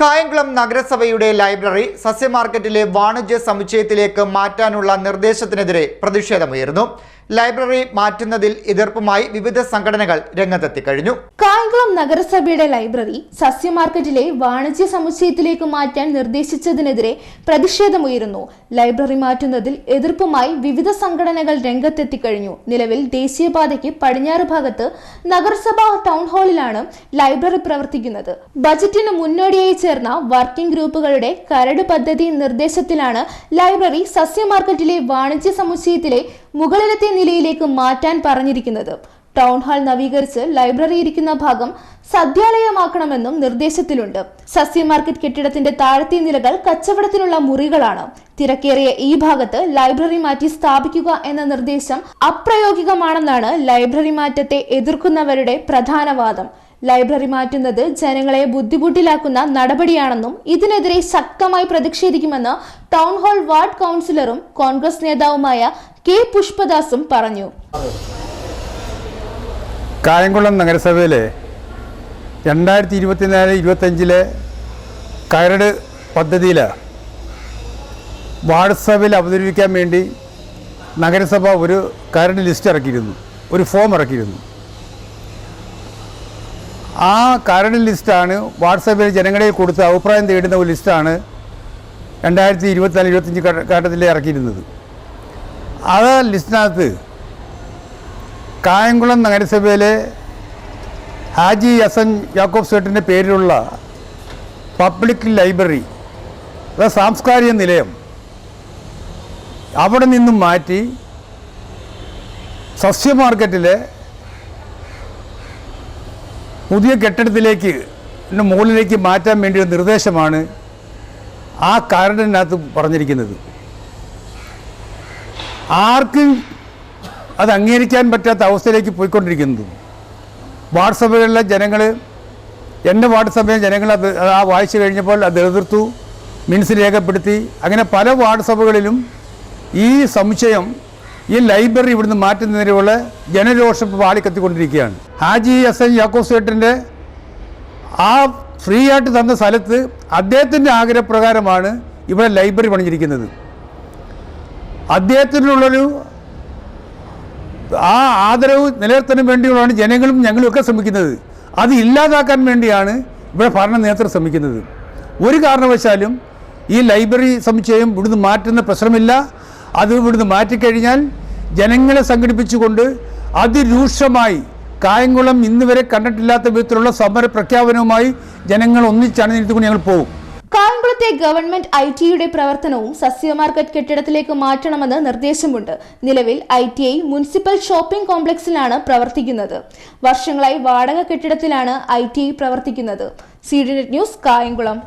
കായംകുളം നഗരസഭയുടെ ലൈബ്രറി സസ്യമാർക്കറ്റിലെ വാണിജ്യ സമുച്ചയത്തിലേക്ക് മാറ്റാനുള്ള നിർദ്ദേശത്തിനെതിരെ പ്രതിഷേധമുയർന്നു. ലൈബ്രറി മാറ്റുന്നതിൽ എതിർപ്പുമായി വിവിധ സംഘടനകൾ രംഗത്തെത്തിക്കഴിഞ്ഞു കായംകുളം നഗരസഭയുടെ ലൈബ്രറി സസ്യ മാർക്കറ്റിലെ വാണിജ്യ സമുച്ചയത്തിലേക്ക് മാറ്റാൻ നിർദ്ദേശിച്ചതിനെതിരെ പ്രതിഷേധമുയരുന്നു. ലൈബ്രറി മാറ്റുന്നതിൽ എതിർപ്പുമായി വിവിധ സംഘടനകൾ രംഗത്തെത്തിക്കഴിഞ്ഞു. നിലവിൽ ദേശീയപാതയ്ക്ക് പടിഞ്ഞാറ് ഭാഗത്ത് നഗരസഭാ ടൗൺ ഹാളിലാണ് ലൈബ്രറി പ്രവർത്തിക്കുന്നത്. ബജറ്റിന് മുന്നോടിയായി ചേർന്ന വർക്കിംഗ് ഗ്രൂപ്പുകളുടെ കരട് പദ്ധതി നിർദ്ദേശത്തിലാണ് ലൈബ്രറി സസ്യ മാർക്കറ്റിലെ വാണിജ്യ സമുച്ചയത്തിലെ മുകളിലത്തെ നിലയിലേക്ക് മാറ്റാൻ പറഞ്ഞിരിക്കുന്നത്. ടൗൺ ഹാൾ നവീകരിച്ച് ലൈബ്രറി ഇരിക്കുന്ന ഭാഗം സദ്യാലയമാക്കണമെന്നും നിർദ്ദേശത്തിലുണ്ട്. സസ്യ മാർക്കറ്റ് കെട്ടിടത്തിന്റെ താഴത്തെ നിലകൾ കച്ചവടത്തിനുള്ള മുറികളാണ്. തിരക്കേറിയ ഈ ഭാഗത്ത് ലൈബ്രറി മാറ്റി സ്ഥാപിക്കുക എന്ന നിർദ്ദേശം അപ്രായോഗികമാണെന്നാണ് ലൈബ്രറി മാറ്റത്തെ എതിർക്കുന്നവരുടെ പ്രധാന വാദം. ലൈബ്രറി മാറ്റുന്നത് ജനങ്ങളെ ബുദ്ധിമുട്ടിലാക്കുന്ന നടപടിയാണെന്നും ഇതിനെതിരെ ശക്തമായി പ്രതിഷേധിക്കുമെന്ന് ടൗൺ ഹാൾ വാർഡ് കൗൺസിലറും കോൺഗ്രസ് നേതാവുമായ കെ. പുഷ്പദാസും പറഞ്ഞു. കായംകുളം നഗരസഭയിലെ രണ്ടായിരത്തി ഇരുപത്തിനാല് ഇരുപത്തഞ്ചിലെ കരട് പദ്ധതിയിൽ വാട്സപ്പിൽ അവതരിപ്പിക്കാൻ വേണ്ടി നഗരസഭ ഒരു കരട് ലിസ്റ്റ് ഇറക്കിയിരുന്നു. ഒരു ഫോം ഇറക്കിയിരുന്നു. ആ കരട് ലിസ്റ്റാണ് വാട്സപ്പിൽ ജനങ്ങളെ കൊടുത്ത് അഭിപ്രായം തേടുന്ന ഒരു ലിസ്റ്റാണ് രണ്ടായിരത്തി ഇരുപത്തിനാല് ഇരുപത്തഞ്ച് ഘട്ടത്തിൽ ഇറക്കിയിരുന്നത്. ആ ലിസ്റ്റിനകത്ത് കായംകുളം നഗരസഭയിലെ ഹാജി ഹസൻ യാക്കോബ് സേട്ടിന്റെ പേരിലുള്ള പബ്ലിക് ലൈബ്രറി അതായത് സാംസ്കാരിക നിലയം അവിടെ നിന്നും മാറ്റി സസ്യ മാർക്കറ്റിലെ പുതിയ കെട്ടിടത്തിലേക്ക് മുകളിലേക്ക് മാറ്റാൻ വേണ്ടി ഒരു നിർദ്ദേശമാണ് ആ കരടിനകത്ത് പറഞ്ഞിരിക്കുന്നത്. ആർക്കും അത് അംഗീകരിക്കാൻ പറ്റാത്ത അവസ്ഥയിലേക്ക് പോയിക്കൊണ്ടിരിക്കുന്നത് വാർഡ്സഭകളിലെ ജനങ്ങൾ എന്റെ വാട്സപ്പിലെ ജനങ്ങൾ അത് ആ വായിച്ചു കഴിഞ്ഞപ്പോൾ അത് എതിർത്തു മിനിസ് രേഖപ്പെടുത്തി. അങ്ങനെ പല വാട്സപ്പുകളിലും ഈ സംശയം ഈ ലൈബ്രറി ഇവിടുന്ന് മാറ്റുന്നതിനുള്ള ജനരോഷം വാളിക്കത്തിക്കൊണ്ടിരിക്കുകയാണ്. ഹാജി എസ് എൻ യാക്കോസേട്ടിന്റെ ആ ഫ്രീ ആയിട്ട് തന്ന സ്ഥലത്ത് അദ്ദേഹത്തിന്റെ ആഗ്രഹപ്രകാരമാണ് ഇവിടെ ലൈബ്രറി പണിഞ്ഞിരിക്കുന്നത്. അദ്ദേഹത്തിനുള്ളൊരു ആ ആദരവ് നിലനിർത്താൻ വേണ്ടിയുള്ളതാണ് ജനങ്ങളും ഞങ്ങളും ഒക്കെ ശ്രമിക്കുന്നത്. അത് ഇല്ലാതാക്കാൻ വേണ്ടിയാണ് ഇവിടെ ഭരണ നേതൃത്വം ശ്രമിക്കുന്നത്. ഒരു കാരണവശാലും ഈ ലൈബ്രറി സമുച്ചയം ഇവിടുന്ന് മാറ്റുന്ന പ്രശ്നമില്ല. അത് ഇവിടുന്ന് മാറ്റിക്കഴിഞ്ഞാൽ ജനങ്ങളെ സംഘടിപ്പിച്ചുകൊണ്ട് അതിരൂക്ഷമായി കായംകുളം ഇന്ന് വരെ കണ്ടിട്ടില്ലാത്ത വിധത്തിലുള്ള സമര പ്രഖ്യാപനവുമായി ജനങ്ങൾ ഒന്നിച്ചണിഞ്ഞിരുത്തുകൊണ്ട് ഞങ്ങൾ പോകും. കായംകുളത്തെ ഗവൺമെന്റ് ഐ ടിയുടെ പ്രവർത്തനവും സസ്യ മാർക്കറ്റ് കെട്ടിടത്തിലേക്ക് മാറ്റണമെന്ന് നിർദ്ദേശമുണ്ട്. നിലവിൽ I T I municipal shopping കോംപ്ലക്സിലാണ് പ്രവർത്തിക്കുന്നത്. വർഷങ്ങളായി വാടക കെട്ടിടത്തിലാണ് ഐ ടി ഐ പ്രവർത്തിക്കുന്നത്. C D net news Kayamkulam.